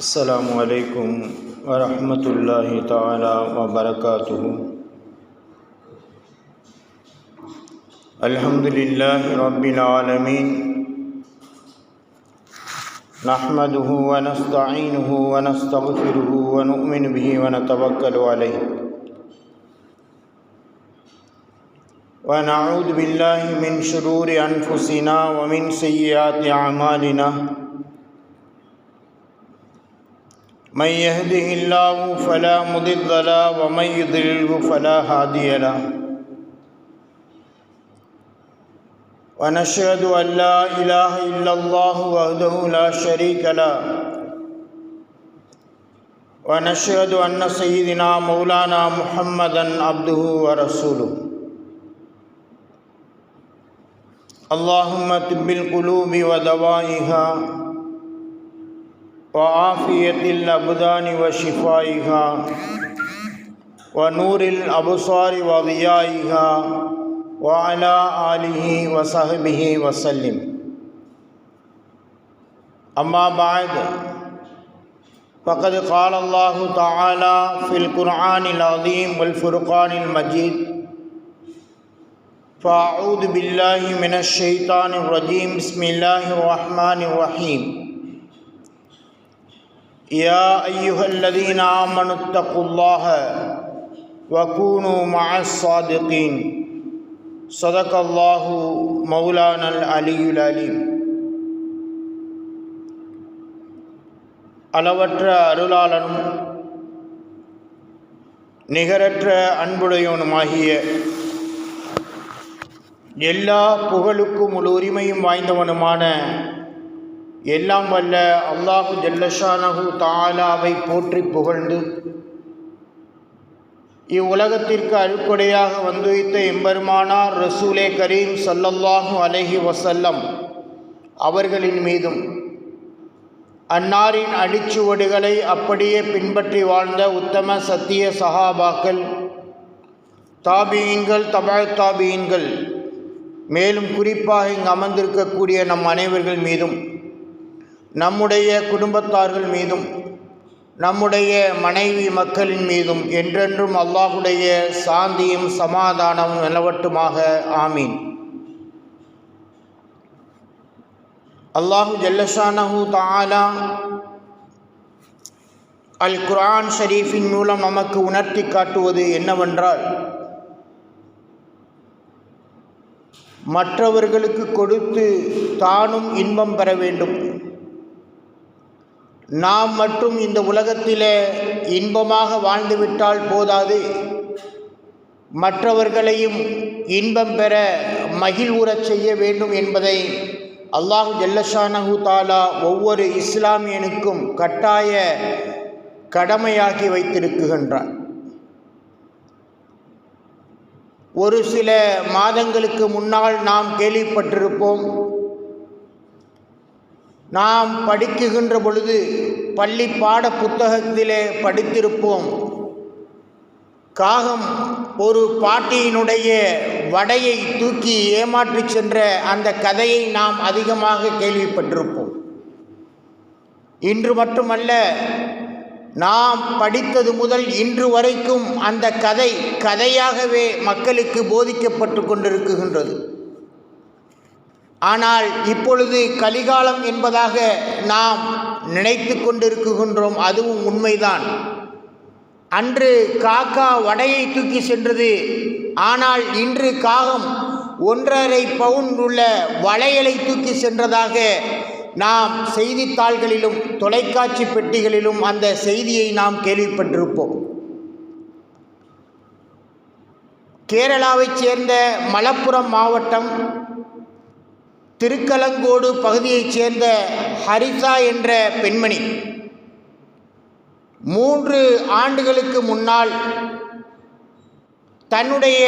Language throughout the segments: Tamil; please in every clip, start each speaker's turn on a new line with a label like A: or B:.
A: السلام علیکم ورحمۃ اللہ تعالی وبرکاتہ الحمد للہ رب العالمین نحمده ونستعینه ونستغفره ونؤمن به ونتوکل علیه ونعوذ بالله من شرور أنفسنا ومن سیئات أعمالنا. من يهده الله فلا مضل له ومن يضلله فلا هادي له. ونشهد أن لا إله إلا الله وحده لا شريك له. ونشهد أن سيدنا مولانا محمدا عبده ورسوله. اللهم طب القلوب ودوائها. وعافية الأبدان وشفائها ونور الأبصار وضيائها وعلى آله وصحبه وسلم. أما بعد فقد قال الله تعالى في القرآن العظيم والفرقان المجيد فأعوذ بالله من الشيطان الرجيم. بسم الله الرحمن الرحيم. يا أيها الذين آمنوا اتقوا الله وكونوا مع الصادقين صدق الله مولانا العلي العليم அளவற்ற அருளாளனும் நிகரற்ற அன்புடையவனுமாகிய எல்லா புகழுக்கும் முழு உரிமையும் வாய்ந்தவனுமான எல்லாம் வல்ல அல்லாஹு ஜல்லஷானஹு தாலாவை போற்றி புகழ்ந்து இவ்வுலகத்திற்கு அருக்குடையாக வந்து வைத்த எம்பெருமானார் ரசூலே கரீம் சல்லல்லாஹு அலஹி வசல்லம் அவர்களின் மீதும் அன்னாரின் அடிச்சுவடுகளை அப்படியே பின்பற்றி வாழ்ந்த உத்தம சத்திய சஹாபாக்கள் தாபியீன்கள் தபாய் தாபியீன்கள் மேலும் குறிப்பாக இங்கு அமர்ந்திருக்கக்கூடிய நம் அனைவர்கள் மீதும் நம்முடைய குடும்பத்தார்கள் மீதும் நம்முடைய மனைவி மக்களின் மீதும் என்றென்றும் அல்லாஹுடைய சாந்தியும் சமாதானமும் நிலவட்டுமாக. ஆமீன். அல்லாஹு ஜல்லஷானஹு தாலா அல் குரான் ஷரீஃபின் மூலம் நமக்கு உணர்த்தி காட்டுவது என்னவென்றால் மற்றவர்களுக்கு கொடுத்து தானும் இன்பம் பெற வேண்டும். நாம் மட்டும் இந்த உலகத்திலே இன்பமாக வாழ்ந்துவிட்டால் போதாது. மற்றவர்களையும் இன்பம் பெற மகிழ்வுறச் செய்ய வேண்டும் என்பதை அல்லாஹு ஜல்லஷானஹு தாலா ஒவ்வொரு இஸ்லாமியனுக்கும் கட்டாய கடமையாக்கி வைத்திருக்குகின்றார் ஒரு சில மாதங்களுக்கு முன்னால் நாம் கேள்விப்பட்டிருப்போம் நாம் படிக்குகின்ற பொழுது பள்ளி பாட புத்தகத்திலே படித்திருப்போம். காகம் ஒரு பாட்டியினுடைய வடையை தூக்கி ஏமாற்றி சென்ற அந்த கதையை நாம் அதிகமாக கேள்விப்பட்டிருப்போம். இன்று மட்டுமல்ல நாம் படித்தது முதல் இன்று வரைக்கும் அந்த கதை கதையாகவே மக்களுக்கு போதிக்கப்பட்டு கொண்டிருக்குகின்றது ஆனால் இப்பொழுது கலிகாலம் என்பதாக நாம் நினைத்து கொண்டிருக்கின்றோம் அதுவும் உண்மைதான். அன்று காக்கா வடையை தூக்கி சென்றது ஆனால் இன்று காகம் ஒன்றரை பவுண்ட் உள்ள வளையலை தூக்கி சென்றதாக நாம் செய்தித்தாள்களிலும் தொலைக்காட்சி பெட்டிகளிலும் அந்த செய்தியை நாம் கேள்விப்பட்டிருப்போம். கேரளாவைச் சேர்ந்த மலப்புரம் மாவட்டம் திருக்கலங்கோடு பகுதியைச் சேர்ந்த ஹரிசா என்ற பெண்மணி. மூன்று ஆண்டுகளுக்கு முன்னால் தன்னுடைய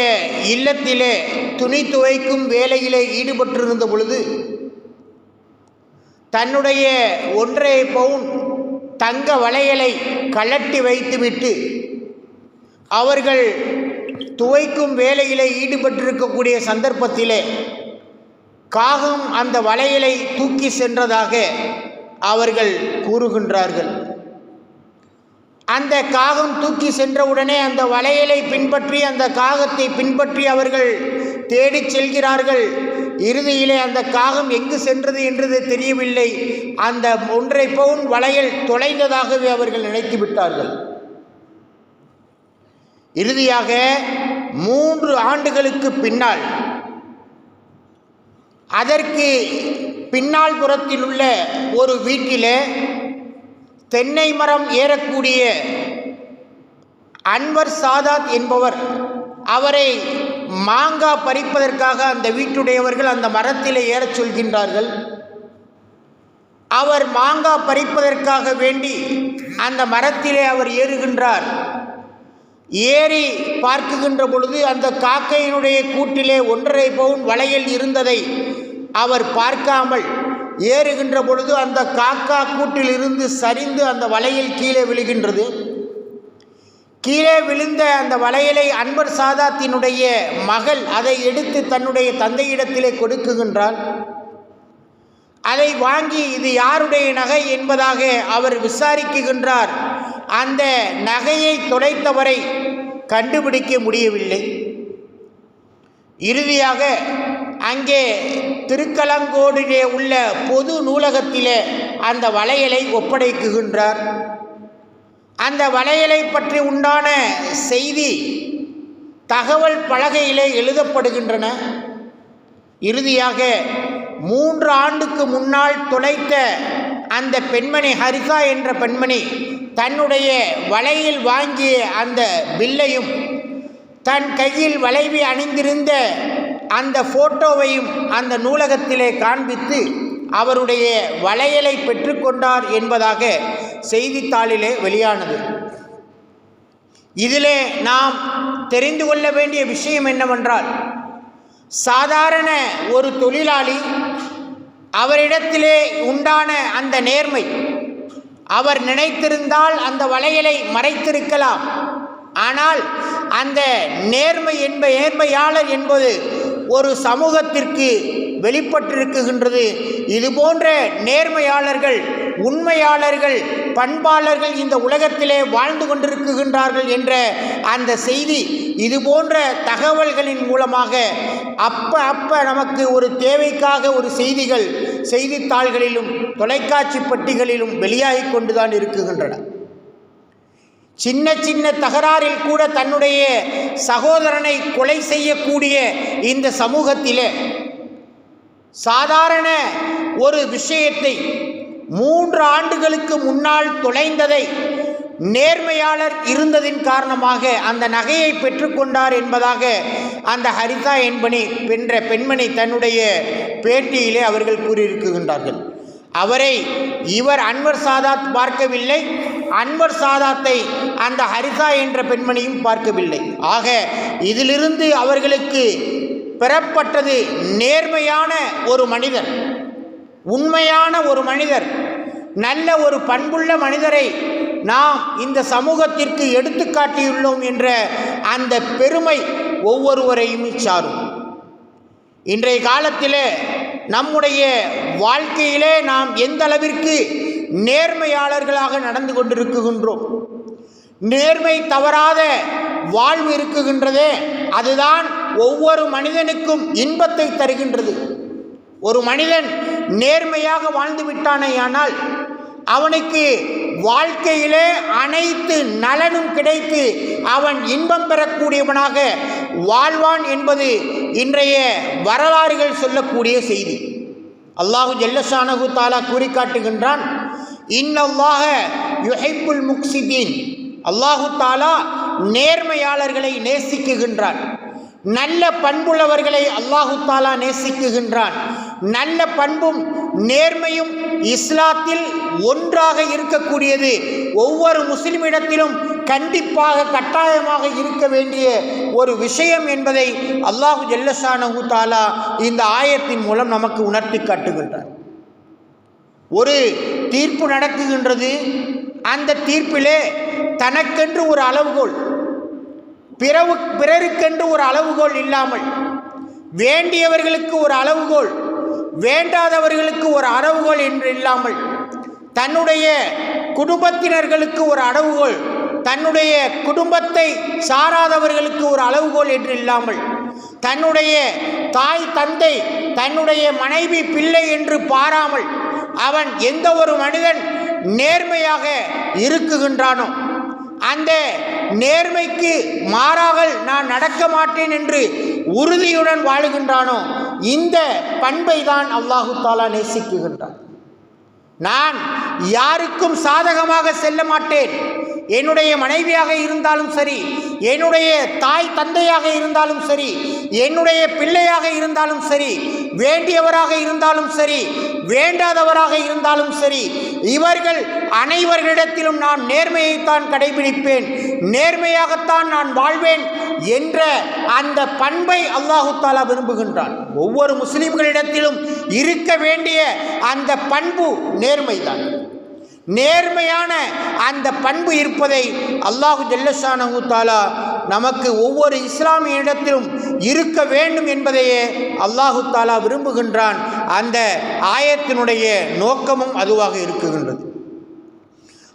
A: இல்லத்திலே துணி துவைக்கும் வேலையிலே ஈடுபட்டிருந்த பொழுது தன்னுடைய ஒன்றரை பவுன் தங்க வளையலை கலட்டி வைத்துவிட்டு அவர்கள் துவைக்கும் வேலையிலே ஈடுபட்டிருக்கக்கூடிய சந்தர்ப்பத்திலே காகம் அந்த வளையலை தூக்கி சென்றதாக அவர்கள் கூறுகின்றார்கள். அந்த காகம் தூக்கி சென்றவுடனே அந்த வளையலை பின்பற்றி அந்த காகத்தை பின்பற்றி அவர்கள் தேடிச் செல்கிறார்கள். இறுதியிலே அந்த காகம் எங்கு சென்றது என்றது தெரியவில்லை. அந்த ஒன்றை பவுன் வளையல் தொலைந்ததாகவே அவர்கள் நினைத்து விட்டார்கள். இறுதியாக மூன்று ஆண்டுகளுக்கு பின்னால் அதற்கு பின்னால் புறத்தில் உள்ள ஒரு வீட்டிலே தென்னை மரம் ஏறக்கூடிய அன்வர் சாதாத் என்பவர் அவரை மாங்காய் பறிப்பதற்காக அந்த வீட்டுடையவர்கள் அந்த மரத்தில் ஏறச் சொல்கின்றார்கள். அவர் மாங்காய் பறிப்பதற்காக வேண்டி அந்த மரத்திலே அவர் ஏறுகின்றார். ஏறி பார்க்குகின்ற பொழுது அந்த காக்கையினுடைய கூட்டிலே ஒன்றரை பவுன் வளையல் இருந்ததை அவர் பார்க்காமல் ஏறுகின்ற பொழுது அந்த காக்கா கூட்டில் இருந்து சரிந்து அந்த வளையல் கீழே விழுகின்றது. கீழே விழுந்த அந்த வளையலை அன்பர் சாதாத்தினுடைய மகள் அதை எடுத்து தன்னுடைய தந்தையிடத்திலே கொடுக்குகின்றார் அதை வாங்கி இது யாருடைய நகை என்பதாக அவர் விசாரிக்குகின்றார். அந்த நகையை தொலைத்தவரை கண்டுபிடிக்க முடியவில்லை. இறுதியாக அங்கே திருக்கலங்கோடிலே உள்ள பொது நூலகத்திலே அந்த வளையலை ஒப்படைக்குகின்றார். அந்த வளையலை பற்றி உண்டான செய்தி தகவல் பலகையிலே எழுதப்படுகின்றன. இறுதியாக மூன்று ஆண்டுக்கு முன்னால் தொலைத்த அந்த பெண்மணி ஹரிசா என்ற பெண்மணி தன்னுடைய வலையில் வாங்கிய அந்த பில்லையும் தன் கையில் வளைவி அணிந்திருந்த அந்த ஃபோட்டோவையும் அந்த நூலகத்திலே காண்பித்து அவருடைய வளையலை பெற்றுக்கொண்டார் என்பதாக செய்தித்தாளிலே வெளியானது. இதிலே நாம் தெரிந்து கொள்ள வேண்டிய விஷயம் என்னவென்றால் சாதாரண ஒரு தொழிலாளி அவரிடத்திலே உண்டான அந்த நேர்மை அவர் நினைத்திருந்தால் அந்த வளையலை மறைத்திருக்கலாம். ஆனால் அந்த நேர்மை என்ப நேர்மையாளர் என்பது ஒரு சமூகத்திற்கு வெளிப்பட்டிருக்குகின்றது இது போன்ற நேர்மையாளர்கள் உண்மையாளர்கள் பண்பாளர்கள் இந்த உலகத்திலே வாழ்ந்து கொண்டிருக்குகின்றார்கள் என்ற அந்த செய்தி இது போன்ற தகவல்களின் மூலமாக அப்ப அப்ப நமக்கு ஒரு தேவைக்காக ஒரு செய்திகள் செய்தித்தாள்களிலும் தொலைக்காட்சி பட்டிகளிலும் வெளியாகி கொண்டுதான் இருக்குகின்றன சின்ன சின்ன தகராறில் கூட தன்னுடைய சகோதரனை கொலை செய்யக்கூடிய இந்த சமூகத்திலே சாதாரண ஒரு விஷயத்தை மூன்று ஆண்டுகளுக்கு முன்னால் தொலைந்ததை நேர்மையாளர் இருந்ததின் காரணமாக அந்த நகையை பெற்றுக்கொண்டார் என்பதாக அந்த ஹரிதா என்பனி என்ற பெண்மணி தன்னுடைய பேட்டியிலே அவர்கள் கூறியிருக்கின்றார்கள். அவரை இவர் அன்வர் சாதாத் பார்க்கவில்லை. அன்வர் சாதாத்தை அந்த ஹரிசா என்ற பெண்மணியும் பார்க்கவில்லை. ஆக இதிலிருந்து அவர்களுக்கு பெறப்பட்டது நேர்மையான ஒரு மனிதர் உண்மையான ஒரு மனிதர் நல்ல ஒரு பண்புள்ள மனிதரை நாம் இந்த சமூகத்திற்கு எடுத்துக்காட்டியுள்ளோம் என்ற அந்த பெருமை ஒவ்வொருவரையும் சாரும். இன்றைய காலத்திலே நம்முடைய வாழ்க்கையிலே நாம் எந்த அளவிற்கு நேர்மையாளர்களாக நடந்து கொண்டிருக்குகின்றோம் நேர்மை தவறாத வாழ்வு இருக்குகின்றதே அதுதான் ஒவ்வொரு மனிதனுக்கும் இன்பத்தை தருகின்றது. ஒரு மனிதன் நேர்மையாக வாழ்ந்து விட்டானேயானால் அவனுக்கு வாழ்க்கையிலே அனைத்து நலனும் கிடைத்து அவன் இன்பம் பெறக்கூடியவனாக வாழ்வான் என்பது இன்றைய வரலாறுகள் சொல்லக்கூடிய செய்தி. அல்லாஹு ஜல்லஷானகு தாலா கூறி காட்டுகின்றான் இன்னல்லாக யுஹைப்புல் முக்சிதீன் அல்லாஹு தாலா நேர்மையாளர்களை நேசிக்குகின்றான். நல்ல பண்புள்ளவர்களை அல்லாஹு தாலா நேசிக்குகின்றான். நல்ல பண்பும் நேர்மையும் இஸ்லாத்தில் ஒன்றாக இருக்கக்கூடியது. ஒவ்வொரு முஸ்லிமிடத்திலும் கண்டிப்பாக கட்டாயமாக இருக்க வேண்டிய ஒரு விஷயம் என்பதை அல்லாஹு ஜெல்லசானு தாலா இந்த ஆயத்தின் மூலம் நமக்கு உணர்த்தி காட்டுகின்றார். ஒரு தீர்ப்பு நடக்குகின்றது. அந்த தீர்ப்பிலே தனக்கென்று ஒரு அளவுகோல் பிறவு பிறருக்கென்று ஒரு அளவுகோல் இல்லாமல் வேண்டியவர்களுக்கு ஒரு அளவுகோல் வேண்டாதவர்களுக்கு ஒரு அளவுகோல் என்று இல்லாமல் தன்னுடைய குடும்பத்தினர்களுக்கு ஒரு அளவுகோல் தன்னுடைய குடும்பத்தை சாராதவர்களுக்கு ஒரு அளவுகோல் என்று இல்லாமல் தன்னுடைய தாய் தந்தை தன்னுடைய மனைவி பிள்ளை என்று பாராமல் அவன் எந்த ஒரு மனிதன் நேர்மையாக இருக்குகின்றானோ அந்த நேர்மைக்கு மாறாக நான் நடக்க மாட்டேன் என்று உறுதியுடன் வாழுகின்றானோ இந்த பண்பை தான் அல்லாஹு தாலா நேசிக்குகின்றான். நான் யாருக்கும் சாதகமாக செல்ல மாட்டேன். என்னுடைய மனைவியாக இருந்தாலும் சரி என்னுடைய தாய் தந்தையாக இருந்தாலும் சரி என்னுடைய பிள்ளையாக இருந்தாலும் சரி வேண்டியவராக இருந்தாலும் சரி வேண்டாதவராக இருந்தாலும் சரி இவர்கள் அனைவர்களிடத்திலும் நான் நேர்மையைத்தான் கடைபிடிப்பேன் நேர்மையாகத்தான் நான் வாழ்வேன் என்ற அந்த பண்பை அல்லாஹு தாலா விரும்புகின்றான். ஒவ்வொரு முஸ்லிம்களிடத்திலும் இருக்க வேண்டிய அந்த பண்பு நேர்மைதான். நேர்மையான அந்த பண்பு இருப்பதை அல்லாஹு ஜல்லசானு தாலா நமக்கு ஒவ்வொரு இஸ்லாமியனிடத்திலும் இருக்க வேண்டும் என்பதையே அல்லாஹு தாலா விரும்புகின்றான். அந்த ஆயத்தினுடைய நோக்கமும் அதுவாக இருக்குகின்றது.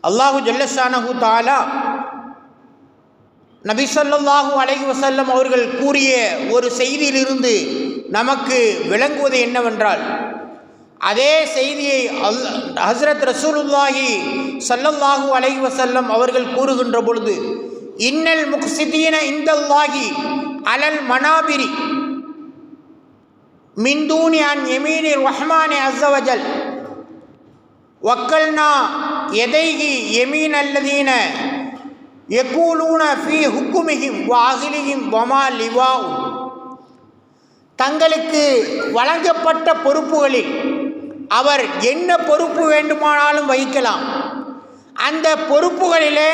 A: அல்லாஹு ஜல்லஷானஹு தாலா நபிசல்லாஹு அலஹி வசல்லம் அவர்கள் கூறிய ஒரு செய்தியிலிருந்து நமக்கு விளங்குவது என்னவென்றால் அதே செய்தியை அல் ஹசரத் ரசூலுல்லாஹி சல்லல்லாஹூ அலைஹி வசல்லம் அவர்கள் கூறுகின்ற பொழுது இன்னல் முக்சிதீன இந்தல்லாஹி அலல் மனாபிரி மின்தூனி அன் எமீனி ரஹ்மானி அஸ்ஸவஜல் வக்கல்னா எதைகி எமீன் அல்லதீன எக்கூலூன ஃபி ஹுக்குமிகிம் வாகிலியும் வமா லிவாவும் தங்களுக்கு வழங்கப்பட்ட பொறுப்புகளில் அவர் என்ன பொறுப்பு வேண்டுமானாலும் வகிக்கலாம். அந்த பொறுப்புகளிலே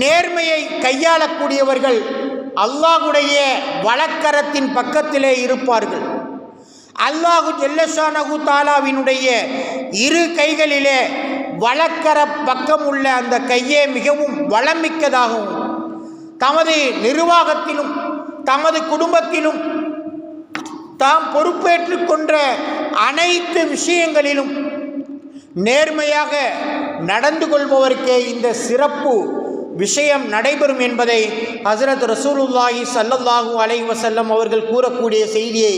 A: நேர்மையை கையாளக்கூடியவர்கள் அல்லாஹுடைய வழக்கரத்தின் பக்கத்திலே இருப்பார்கள். அல்லாஹு ஜெல்லசானகு தாலாவினுடைய இரு கைகளிலே வழக்கர பக்கம் உள்ள அந்த கையே மிகவும் வளமிக்கதாகவும் தமது நிர்வாகத்திலும் தமது குடும்பத்திலும் தாம் பொறுப்பேற்றுக் கொண்ட அனைத்து விஷயங்களிலும் நேர்மையாக நடந்து கொள்பவருக்கே இந்த சிறப்பு விஷயம் நடைபெறும் என்பதை ஹசரத் ரசூலுல்லாஹி ஸல்லல்லாஹு அலை வசல்லம் அவர்கள் கூறக்கூடிய செய்தியை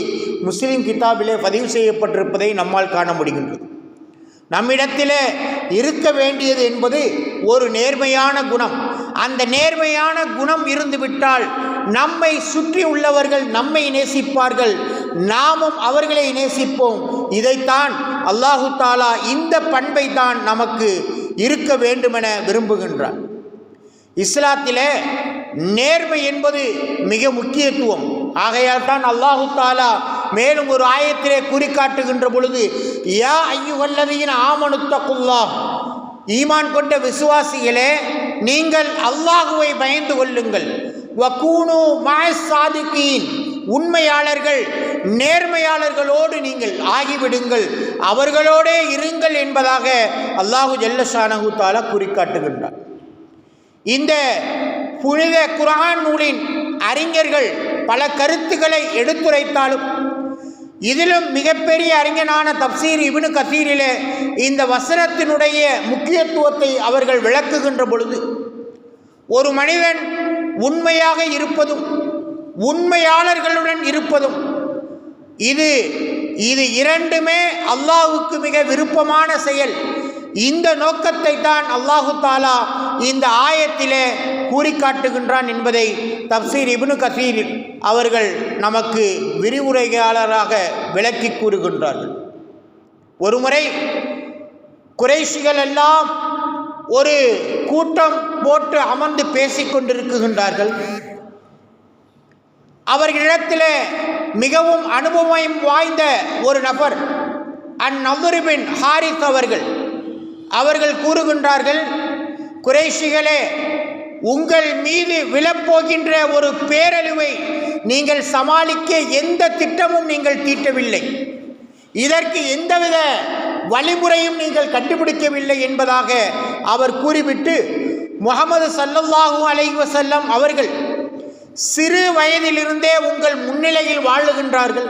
A: முஸ்லீம் கிதாபிலே பதிவு செய்யப்பட்டிருப்பதை நம்மால் காண முடிகின்றது. நம்மிடத்திலே இருக்க வேண்டியது என்பது ஒரு நேர்மையான குணம். அந்த நேர்மையான குணம் இருந்துவிட்டால் நம்மை சுற்றி உள்ளவர்கள் நம்மை நேசிப்பார்கள். நாமும் அவர்களை நேசிப்போம். இதைத்தான் அல்லாஹு தாலா இந்த பண்பை தான் நமக்கு இருக்க வேண்டுமென விரும்புகின்றார் இஸ்லாத்திலே நேர்மை என்பது மிக முக்கியத்துவம். ஆகையால் தான் அல்லாஹு தாலா மேலும் ஒரு ஆயத்திலே குறிக்காட்டுகின்ற பொழுது யா ஐயுகல்லதையின் ஆமனுத்தகுல்லா ஈமான் கொண்ட விசுவாசிகளே நீங்கள் அல்லாஹுவை பயந்து கொள்ளுங்கள். வக்கூனு சாதிக்கீன் உண்மையாளர்கள் நேர்மையாளர்களோடு நீங்கள் ஆகிவிடுங்கள். அவர்களோடே இருங்கள் என்பதாக அல்லாஹு ஜல்லஷானஹு தாலா குறிக்காட்டுகின்றார் இந்த புனித குரான் நூலின் அறிஞர்கள் பல கருத்துக்களை எடுத்துரைத்தாலும் இதிலும் மிகப்பெரிய அறிஞனான தப்சீர் இவனு கசீரிலே இந்த வசனத்தினுடைய முக்கியத்துவத்தை அவர்கள் விளக்குகின்ற பொழுது ஒரு மனிதன் உண்மையாக இருப்பதும் உண்மையாளர்களுடன் இருப்பதும் இது இது இரண்டுமே அல்லாஹுக்கு மிக விருப்பமான செயல். இந்த நோக்கத்தை தான் அல்லாஹு தாலா இந்த ஆயத்திலே கூறி காட்டுகின்றான் என்பதை தப்சீர் இப்னு கசீர் அவர்கள் நமக்கு விரிவுரையாளராக விளக்கி கூறுகின்றார்கள். ஒருமுறை குறைஷிகள் எல்லாம் ஒரு கூட்டம் போட்டு அமர்ந்து பேசிக்கொண்டிருக்கின்றார்கள் அவர்களிடத்தில் மிகவும் அனுபவம் வாய்ந்த ஒரு நபர் அந்நதுரிபின் ஹாரிஸ் அவர்கள். அவர்கள் கூறுகின்றார்கள் குறைஷிகளே உங்கள் மீது விழப்போகின்ற ஒரு பேரழிவை நீங்கள் சமாளிக்க எந்த திட்டமும் நீங்கள் தீட்டவில்லை. இதற்கு எந்தவித வழிமுறையும் நீங்கள் கண்டுபிடிக்கவில்லை என்பதாக அவர் கூறிவிட்டு முகமது சல்லல்லாஹூ அலைவசல்லம் அவர்கள் சிறு வயதிலிருந்தே உங்கள் முன்னிலையில் வாழுகின்றார்கள்.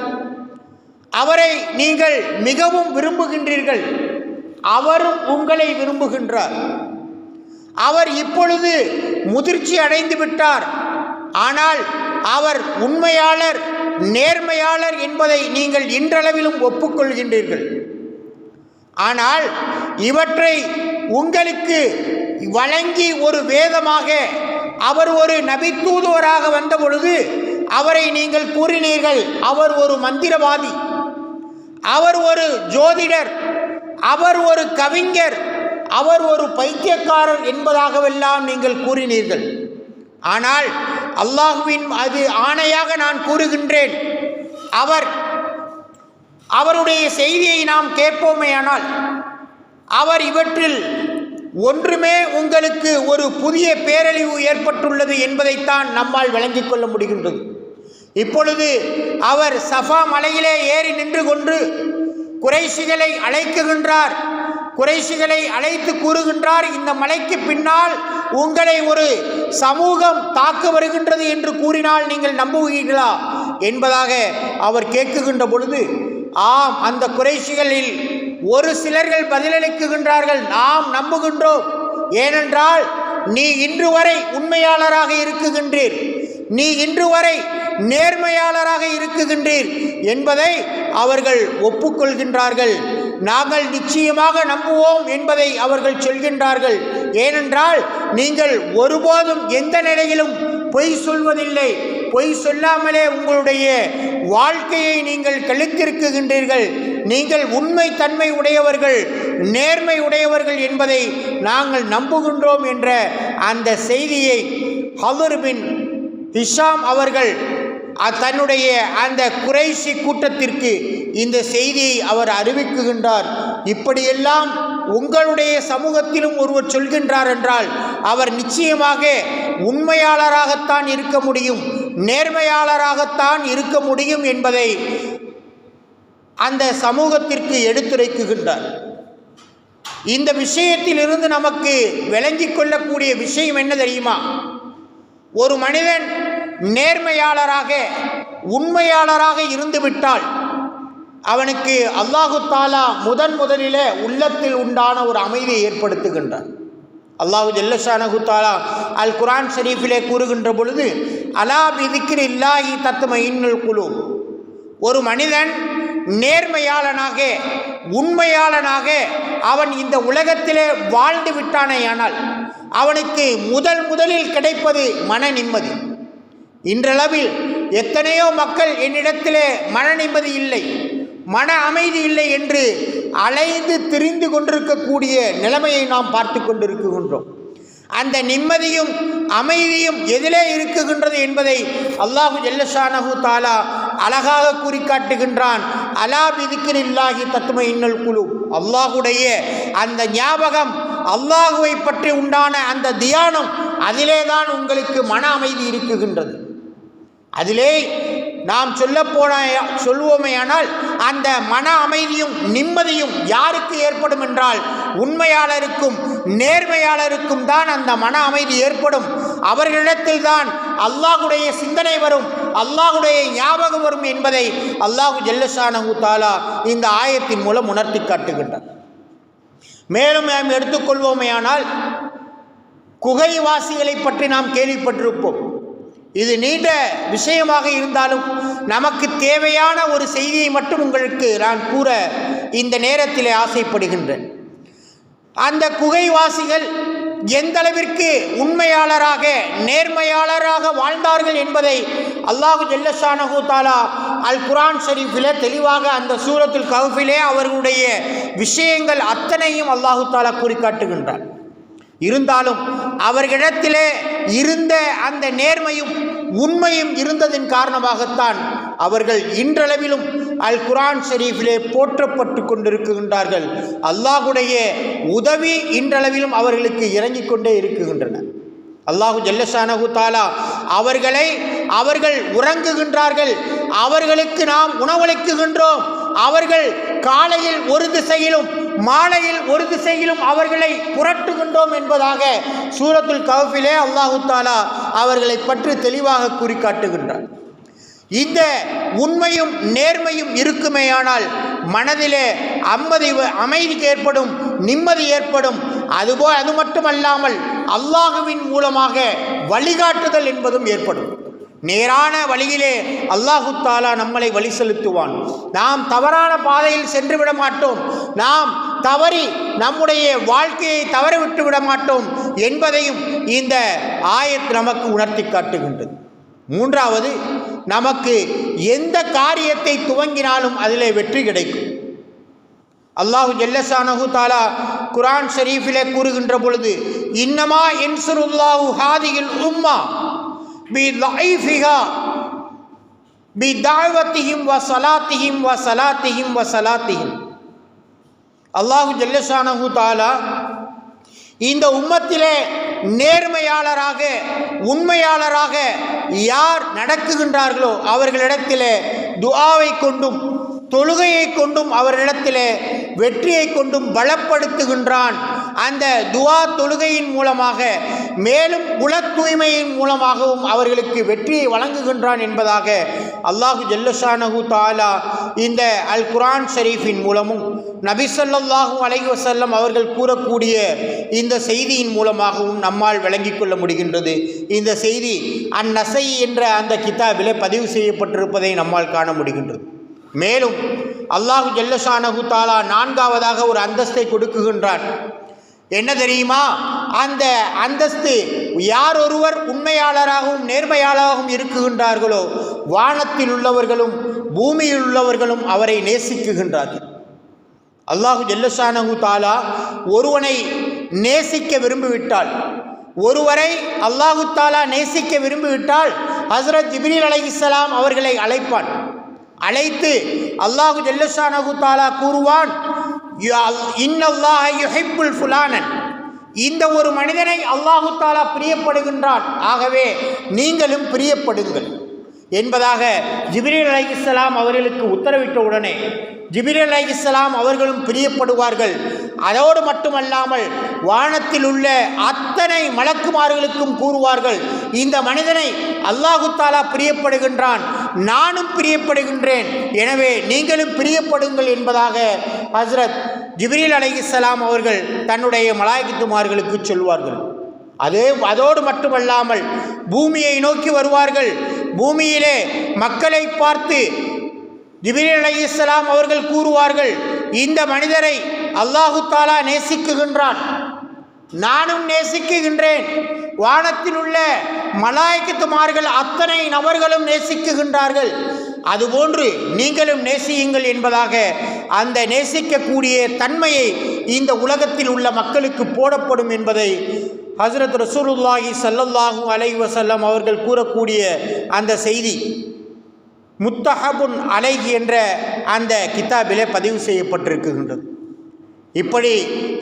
A: அவரை நீங்கள் மிகவும் விரும்புகின்றீர்கள். அவரும் உங்களை விரும்புகின்றார். அவர் இப்பொழுது முதிர்ச்சி அடைந்து விட்டார். ஆனால் அவர் உண்மையாளர் நேர்மையாளர் என்பதை நீங்கள் இன்றளவிலும் ஒப்புக்கொள்கின்றீர்கள். ஆனால் இவற்றை உங்களுக்கு வழங்கி ஒரு வேதமாக அவர் ஒரு நபித்தூதுவராக வந்த பொழுது அவரை நீங்கள் கூறினீர்கள் அவர் ஒரு மந்திரவாதி. அவர் ஒரு ஜோதிடர். அவர் ஒரு கவிஞர் அவர் ஒரு பைத்தியக்காரர் என்பதாகவெல்லாம் நீங்கள் கூறினீர்கள். ஆனால் அல்லாஹுவின் அது ஆணையாக நான் கூறுகின்றேன். அவர் அவருடைய செய்தியை நாம் கேட்போமேயானால் அவர் இவற்றில் ஒன்றுமே உங்களுக்கு ஒரு புதிய பேரழிவு ஏற்பட்டுள்ளது என்பதைத்தான் நம்மால் விளங்கிக் கொள்ள முடிகின்றது. இப்பொழுது அவர் சஃபா மலையிலே ஏறி நின்று கொண்டு குறைசிகளை அழைக்குகின்றார். குறைசிகளை அழைத்து கூறுகின்றார் இந்த மலைக்கு பின்னால் உங்களை ஒரு சமூகம் தாக்க வருகின்றது என்று கூறினால் நீங்கள் நம்புவீர்களா என்பதாக அவர் கேட்குகின்ற பொழுது ஆம் அந்த குறைசிகளில் ஒரு சிலர்கள் பதிலளிக்குகின்றார்கள் நாம் நம்புகின்றோம். ஏனென்றால் நீ இன்று வரை உண்மையாளராக இருக்குகின்றீர். நீ இன்று வரை நேர்மையாளராக இருக்குகின்றீர் என்பதை அவர்கள் ஒப்புக்கொள்கின்றார்கள். நாங்கள் நிச்சயமாக நம்புவோம் என்பதை அவர்கள் சொல்கின்றார்கள். ஏனென்றால் நீங்கள் ஒருபோதும் எந்த நிலையிலும் பொய் சொல்வதில்லை. பொய் சொல்லாமலே உங்களுடைய வாழ்க்கையை நீங்கள் கழித்திருக்குகின்றீர்கள். நீங்கள் உண்மை தன்மை உடையவர்கள் நேர்மை உடையவர்கள் என்பதை நாங்கள் நம்புகின்றோம் என்ற அந்த செய்தியை ஹலர் பின் ஹிஷாம் அவர்கள் தன்னுடைய அந்த குறைசி கூட்டத்திற்கு இந்த செய்தியை அவர் அறிவிக்குகின்றார். இப்படியெல்லாம் உங்களுடைய சமூகத்திலும் ஒருவர் சொல்கின்றார் என்றால் அவர் நிச்சயமாக உண்மையாளராகத்தான் இருக்க முடியும் நேர்மையாளராகத்தான் இருக்க முடியும் என்பதை அந்த சமூகத்திற்கு எடுத்துரைக்குகின்றார். இந்த விஷயத்திலிருந்து நமக்கு விளங்கிக் கொள்ளக்கூடிய விஷயம் என்ன தெரியுமா? ஒரு மனிதன் நேர்மையாளராக உண்மையாளராக இருந்துவிட்டால் அவனுக்கு அல்லாஹு தாலா முதன் முதலிலே உள்ளத்தில் உண்டான ஒரு அமைதியை ஏற்படுத்துகின்றான். அல்லாஹு ஜல்லஷானஹு தாலா அல் குரான் ஷரீஃபிலே கூறுகின்ற பொழுது அலா பிதிக்கிற இல்லாஹி தத்தும இன்னுல் குழு ஒரு மனிதன் நேர்மையாளனாக உண்மையாளனாக அவன் இந்த உலகத்திலே வாழ்ந்து விட்டானேயானால் அவனுக்கு முதல் முதலில் கிடைப்பது மன நிம்மதி. இன்றளவில் எத்தனையோ மக்கள் என்னிடத்திலே மன நிம்மதி இல்லை மன அமைதி இல்லை என்று அலைந்து திரிந்து கொண்டிருக்கக்கூடிய நிலைமையை நாம் பார்த்து கொண்டிருக்கின்றோம். அந்த நிம்மதியும் அமைதியும் எதிலே இருக்குகின்றது என்பதை அல்லாஹு ஜல்லஷானஹு தாலா அழகாக குறிக்காட்டுகின்றான் அலா பிதிக்கிரில்லாஹி தத்துவ இன்னல் குழு அல்லாஹுடைய அந்த ஞாபகம் அல்லாஹுவை பற்றி உண்டான அந்த தியானம் அதிலே தான் உங்களுக்கு மன அமைதி இருக்குகின்றது. அதிலே நாம் சொல்ல சொல்வோமேயானால் அந்த மன அமைதியும் நிம்மதியும் யாருக்கு ஏற்படும் என்றால் உண்மையாளருக்கும் நேர்மையாளருக்கும் தான் அந்த மன அமைதி ஏற்படும். அவர்களிடத்தில் தான் அல்லாஹுடைய சிந்தனை வரும் அல்லாஹுடைய ஞாபகம் வரும் என்பதை அல்லாஹு ஜெல்லசானு தாலா இந்த ஆயத்தின் மூலம் உணர்த்தி காட்டுகின்றார். மேலும் நாம் எடுத்துக்கொள்வோமேயானால் குகைவாசிகளை பற்றி நாம் கேள்விப்பட்டிருப்போம். இது நீண்ட விஷயமாக இருந்தாலும் நமக்கு தேவையான ஒரு செய்தியை மட்டும் உங்களுக்கு நான் கூற இந்த நேரத்திலே ஆசைப்படுகின்றேன். அந்த குகைவாசிகள் எந்த அளவிற்கு உண்மையாளராக நேர்மையாளராக வாழ்ந்தார்கள் என்பதை அல்லாஹு ஜெல்லஷானஹூ தாலா அல் குரான் ஷரீஃபிலே தெளிவாக அந்த சூரத்துல் கவுஃபிலே அவர்களுடைய விஷயங்கள் அத்தனையும் அல்லாஹு தாலா குறிக்காட்டுகின்றார் இருந்தாலும் அவர்களிடத்திலே இருந்த அந்த நேர்மையும் உண்மையும் இருந்ததின் காரணமாகத்தான் அவர்கள் இன்றளவிலும் அல் குரான் ஷெரீஃபிலே போற்றப்பட்டு கொண்டிருக்கின்றார்கள். அல்லாஹுடைய உதவி இன்றளவிலும் அவர்களுக்கு இறங்கிக் கொண்டே இருக்குகின்றன அல்லாஹு ஜல்லசானகு தாலா அவர்களை அவர்கள் உறங்குகின்றார்கள். அவர்களுக்கு நாம் உணவளிக்குகின்றோம். அவர்கள் காலையில் ஒரு திசையிலும் மாலையில் ஒரு திசையிலும் அவர்களை புரட்டுகின்றோம் என்பதாக சூரத்துல் கவுஃபிலே அல்லாஹு தாலா அவர்களை பற்றி தெளிவாக கூறி காட்டுகின்றார் இந்த உண்மையும் நேர்மையும் இருக்குமேயானால் மனதிலே அம்மதி அமைதிக்கு ஏற்படும் நிம்மதி ஏற்படும். அதுபோல் அது மட்டுமல்லாமல் அல்லாஹுவின் மூலமாக வழிகாட்டுதல் என்பதும் ஏற்படும். நேரான வழியிலே அல்லாஹு தாலா நம்மளை வழி செலுத்துவான். நாம் தவறான பாதையில் சென்று விட மாட்டோம். நாம் தவறி நம்முடைய வாழ்க்கையை தவறவிட்டு விட மாட்டோம் என்பதையும் இந்த ஆயத் நமக்கு உணர்த்தி காட்டுகின்றது. மூன்றாவது நமக்கு எந்த காரியத்தை துவங்கினாலும் அதிலே வெற்றி கிடைக்கும். அல்லாஹு ஜல்லசானஹு தாலா குரான் ஷெரீஃபிலே கூறுகின்ற பொழுது இன்னமா என்சுருல்லாஹு ஹாதியில் உம்மா பி பி தாழ்வத்திஹிம் வ சலாத்திஹிம் வ சலாத்திஹிம் வ சலாத்திஹிம் அல்லாஹு ஜல்லசானஹு தாலா இந்த உம்மத்திலே நேர்மையாளராக உண்மையாளராக யார் நடக்குகின்றார்களோ அவர்களிடத்திலே துஆவை கொண்டும் தொழுகையை கொண்டும் அவரிடத்திலே வெற்றியை கொண்டும் பலப்படுத்துகின்றான் அந்த துவா தொழுகையின் மூலமாக மேலும் குல தூய்மையின் மூலமாகவும் அவர்களுக்கு வெற்றியை வழங்குகின்றான் என்பதாக அல்லாஹு ஜல்லஷானஹு தாலா இந்த அல் குரான் ஷரீஃபின் மூலமும் நபிசல்லாஹூ அலைஹி வசல்லம் அவர்கள் கூறக்கூடிய இந்த செய்தியின் மூலமாகவும் நம்மால் விளங்கிக் கொள்ள முடிகின்றது. இந்த செய்தி அந்நசை என்ற அந்த கிதாபில் பதிவு செய்யப்பட்டிருப்பதை நம்மால் காண முடிகின்றது. மேலும் அல்லாஹு ஜல்லஷானஹு தாலா நான்காவதாக ஒரு அந்தஸ்தை கொடுக்குகின்றான். என்ன தெரியுமா? அந்த அந்தஸ்து யார் ஒருவர் உண்மையாளராகவும் நேர்மையாளராகவும் இருக்குகின்றார்களோ வானத்தில் உள்ளவர்களும் பூமியில் உள்ளவர்களும் அவரை நேசிக்குகின்றார்கள். அல்லாஹு ஜல்லஷானஹு தாலா ஒருவனை நேசிக்க விரும்பிவிட்டால் ஒருவரை அல்லாஹு தாலா நேசிக்க விரும்பிவிட்டால் ஹசரத் ஜிப்ரீல் அலைஹிஸ்ஸலாம் அவர்களை அழைப்பான். அழைத்து அல்லாஹு ஜல்லஷானஹு தாலா கூறுவான் இன்னல்லாஹ யுஹிப்புல் ஃபுலானன். இந்த ஒரு மனிதனை அல்லாஹு தாலா பிரியப்படுகின்றான். ஆகவே நீங்களும் பிரியப்படுங்கள். என்பதாக ஜிபிரியல் அலி இஸ்லாம் அவர்களுக்கு உத்தரவிட்ட உடனே ஜிபிரியல் அலி இஸ்லாம் அவர்களும் பிரியப்படுவார்கள். அதோடு மட்டுமல்லாமல் வானத்தில் உள்ள அத்தனை மலக்குமார்களுக்கும் கூறுவார்கள் இந்த மனிதனை அல்லாஹு தாலா பிரியப்படுகின்றான். நானும் பிரியப்படுகின்றேன். எனவே நீங்களும் பிரியப்படுங்கள் என்பதாக ஹஸ்ரத் ஜிப்ரீல் அலைஹிஸ்ஸலாம் அவர்கள் தன்னுடைய மலாய்க்குமார்களுக்கு சொல்வார்கள். அதே அதோடு மட்டுமல்லாமல் பூமியை நோக்கி வருவார்கள். பூமியிலே மக்களை பார்த்து ஜிபிரில் அலி இஸ்லாம் அவர்கள் கூறுவார்கள் இந்த மனிதரை அல்லாஹு தாலா நேசிக்குகின்றான். நானும் நேசிக்குகின்றேன். வானத்தில் உள்ள மலாய்க்குமார்கள் அத்தனை நபர்களும் நேசிக்குகின்றார்கள். அதுபோன்று நீங்களும் நேசியுங்கள் என்பதாக அந்த நேசிக்கக்கூடிய தன்மையை இந்த உலகத்தில் உள்ள மக்களுக்கு போடப்படும் என்பதை ஹசரத் ரசூலுல்லாஹி சல்லல்லாஹூ அலை வசல்லம் அவர்கள் கூறக்கூடிய அந்த செய்தி. முத்தஹபுன் அலைஹி என்ற அந்த கித்தாபிலே பதிவு செய்யப்பட்டிருக்கின்றது. இப்படி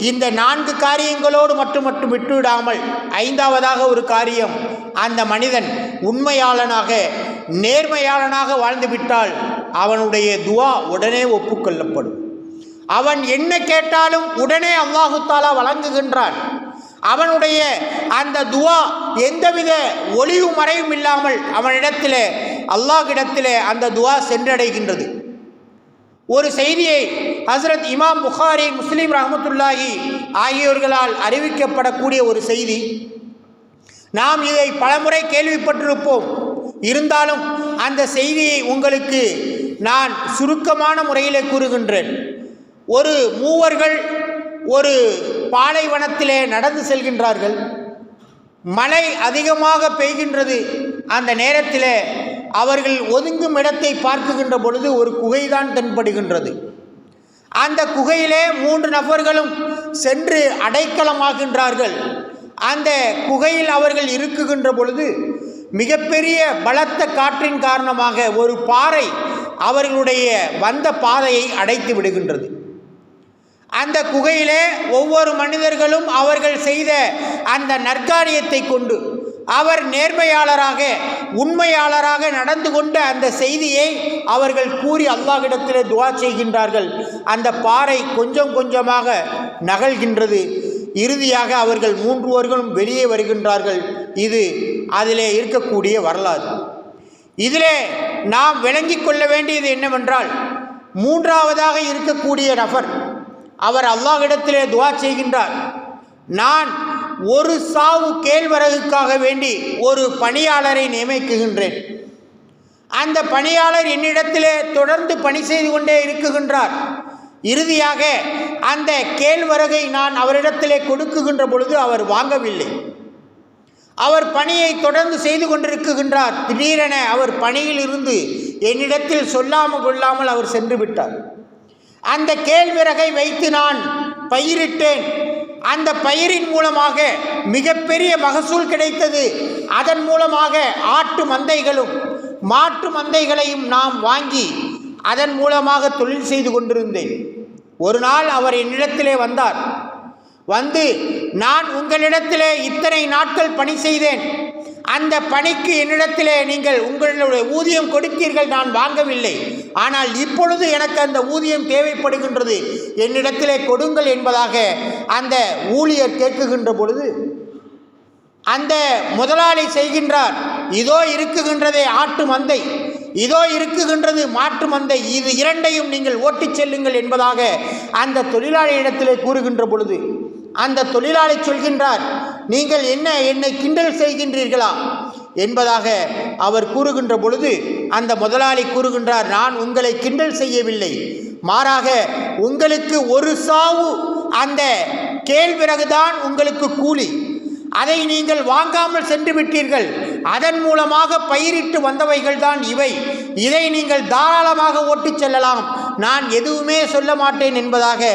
A: இந்த நான்கு காரியங்களோடு மட்டும் மட்டும் விட்டுவிடாமல் ஐந்தாவதாக ஒரு காரியம் அந்த மனிதன் உண்மையாளனாக நேர்மையாளனாக வாழ்ந்துவிட்டால் அவனுடைய துவா உடனே ஒப்புக்கொள்ளப்படும். அவன் என்ன கேட்டாலும் உடனே அல்லாஹுத்தாலா வழங்குகின்றான். அவனுடைய அந்த துவா எந்தவித ஒளிவு மறைவும் இல்லாமல் அவனிடத்திலே அல்லாஹ்விடத்திலே அந்த துவா சென்றடைகின்றது. ஒரு செய்தியை ஹசரத் இமாம் புகாரி முஸ்லீம் ரஹமத்துல்லாஹி ஆகியோர்களால் அறிவிக்கப்படக்கூடிய ஒரு செய்தி. நாம் இதை பலமுறை கேள்விப்பட்டிருப்போம். இருந்தாலும் அந்த செய்தியை உங்களுக்கு நான் சுருக்கமான முறையில் கூறுகின்றேன். ஒரு மூவர்கள் ஒரு பாலைவனத்திலே நடந்து செல்கின்றார்கள். மழை அதிகமாக பெய்கின்றது அந்த நேரத்தில் அவர்கள் ஒதுங்கும் இடத்தை பார்க்குகின்ற பொழுது ஒரு குகைதான் தென்படுகின்றது. அந்த குகையிலே மூன்று நபர்களும் சென்று அடைக்கலமாகின்றார்கள். அந்த குகையில் அவர்கள் இருக்குகின்ற பொழுது மிகப்பெரிய பலத்த காற்றின் காரணமாக ஒரு பாறை அவர்களுடைய வந்த பாதையை அடைத்து விடுகின்றது. அந்த குகையிலே ஒவ்வொரு மனிதர்களும் அவர்கள் செய்த அந்த நற்காரியத்தை கொண்டு அவர் நேர்மையாளராக உண்மையாளராக நடந்து கொண்ட அந்த செய்தியை அவர்கள் கூறி அல்லாஹ்விடத்திலே துவா செய்கின்றார்கள். அந்த பாறை கொஞ்சம் கொஞ்சமாக நகழ்கின்றது இறுதியாக அவர்கள் மூன்றுவர்களும் வெளியே வருகின்றார்கள். இது அதிலே இருக்கக்கூடிய வரலாறு. இதிலே நாம் விளங்கி கொள்ள வேண்டியது என்னவென்றால் மூன்றாவதாக இருக்கக்கூடிய நபர் அவர் அல்லாஹிடத்திலே துவா செய்கின்றார். நான் ஒரு சாவு கேழ்வரகுக்காக வேண்டி ஒரு பணியாளரை நியமிக்குகின்றேன். அந்த பணியாளர் என்னிடத்திலே தொடர்ந்து பணி செய்து கொண்டே இருக்குகின்றார். இறுதியாக அந்த கேழ்வரகை நான் அவரிடத்திலே கொடுக்குகின்ற பொழுது அவர் வாங்கவில்லை. அவர் பணியை தொடர்ந்து செய்து கொண்டிருக்குகின்றார். திடீரென அவர் பணியில் இருந்து என்னிடத்தில் சொல்லாமல் கொள்ளாமல் அவர் சென்று விட்டார். அந்த கேழ்விறகை வைத்து நான் பயிரிட்டேன். அந்த பயிரின் மூலமாக மிகப்பெரிய மகசூல் கிடைத்தது. அதன் மூலமாக ஆட்டு மந்தைகளும் மாட்டு மந்தைகளையும் நாம் வாங்கி அதன் மூலமாக தொழில் செய்து கொண்டிருந்தேன். ஒரு நாள் அவர் என்னிடத்திலே வந்தார். வந்து நான் உங்களிடத்திலே இத்தனை நாட்கள் பணி செய்தேன். அந்த பணிக்கு என்னிடத்திலே நீங்கள் உங்களுடைய ஊதியம் கொடுத்தீர்கள் நான் வாங்கவில்லை. ஆனால் இப்பொழுது எனக்கு அந்த ஊதியம் தேவைப்படுகின்றது. என்னிடத்திலே கொடுங்கள் என்பதாக அந்த ஊழியர் கேட்குகின்ற பொழுது அந்த முதலாளி செய்கின்றார் இதோ இருக்குகின்றதே ஆட்டு மந்தை. இதோ இருக்குகின்றது மாற்று மந்தை. இது இரண்டையும் நீங்கள் ஓட்டிச் செல்லுங்கள் என்பதாக அந்த தொழிலாளியிடத்திலே கூறுகின்ற பொழுது அந்த தொழிலாளி சொல்கின்றார் நீங்கள் என்ன என்னை கிண்டல் செய்கின்றீர்களா? என்பதாக அவர் கூறுகின்ற பொழுது அந்த முதலாளி கூறுகின்றார் நான் உங்களை கிண்டல் செய்யவில்லை. மாறாக உங்களுக்கு ஒரு சாவு அந்த கேழ்விறகுதான் உங்களுக்கு கூலி. அதை நீங்கள் வாங்காமல் சென்று விட்டீர்கள். அதன் மூலமாக பயிரிட்டு வந்தவைகள் தான் இவை. இதை நீங்கள் தாராளமாக ஓட்டிச் செல்லலாம். நான் எதுவுமே சொல்ல மாட்டேன் என்பதாக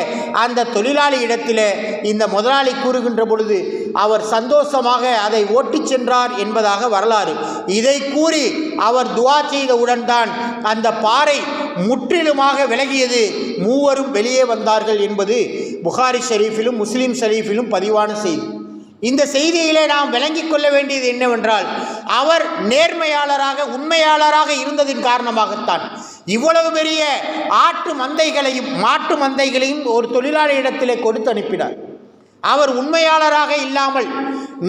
A: அந்த தொழிலாளி இடத்தில் இந்த முதலாளி கூறுகின்ற பொழுது அவர் சந்தோஷமாக அதை ஓட்டிச் சென்றார் என்பதாக வரலாறு. இதை கூறி அவர் துவா செய்தவுடன் தான் அந்த பாறை முற்றிலுமாக விலகியது. மூவரும் வெளியே வந்தார்கள் என்பது புகாரி ஷெரீஃபிலும் முஸ்லீம் ஷெரீஃபிலும் பதிவான செய்தி. இந்த செய்தியிலே நாம் விளங்கிக் கொள்ள வேண்டியது என்னவென்றால் அவர் நேர்மையாளராக உண்மையாளராக இருந்ததின் காரணமாகத்தான். இவ்வளவு பெரிய ஆட்டு மந்தைகளையும் மாட்டு மந்தைகளையும் ஒரு தொழிலாளியிடத்திலே கொடுத்து அனுப்பினார். அவர் உண்மையாளராக இல்லாமல்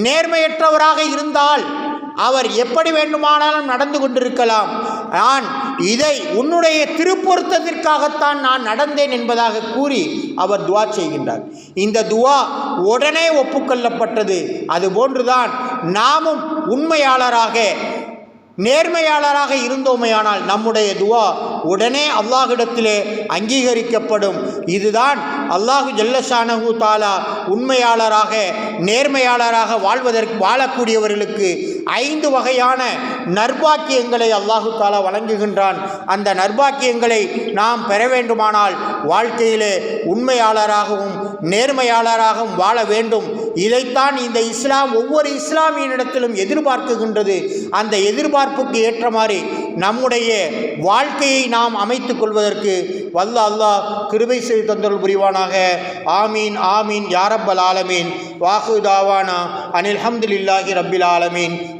A: நேர்மையற்றவராக இருந்தால் அவர் எப்படி வேண்டுமானாலும் நடந்து கொண்டிருக்கலாம். நான் இதை உன்னுடைய திருப்பொருத்தத்திற்காகத்தான் நான் நடந்தேன் என்பதாக கூறி அவர் துவா செய்கின்றார். இந்த துவா உடனே ஒப்புக்கொள்ளப்பட்டது. அதுபோன்றுதான் நாமும் உண்மையாளராக நேர்மையாளராக இருந்தோமையானால் நம்முடைய துவா உடனே அல்லாஹிடத்திலே அங்கீகரிக்கப்படும். இதுதான் அல்லாஹு ஜல்லசானஹு தாலா உண்மையாளராக நேர்மையாளராக வாழ்வதற்கு வாழக்கூடியவர்களுக்கு ஐந்து வகையான நற்பாக்கியங்களை அல்லாஹு தாலா வழங்குகின்றான். அந்த நற்பாக்கியங்களை நாம் பெற வேண்டுமானால் வாழ்க்கையிலே உண்மையாளராகவும் நேர்மையாளராகவும் வாழ வேண்டும். இதைத்தான் இந்த இஸ்லாம் ஒவ்வொரு இஸ்லாமியனிடத்திலும் எதிர்பார்க்குகின்றது. அந்த எதிர்பார்ப்புக்கு ஏற்ற மாதிரி நம்முடைய வாழ்க்கையை நாம் அமைத்து கொள்வதற்கு வல்ல அல்லாஹ் கிருபை செய்து தந்தருள் புரிவானாக. ஆமீன் ஆமீன் யாரப்பல் ஆலமீன். வாஹு தாவானா அனில் ஹம்துலில்லாஹி ரப்பில் ஆலமீன்.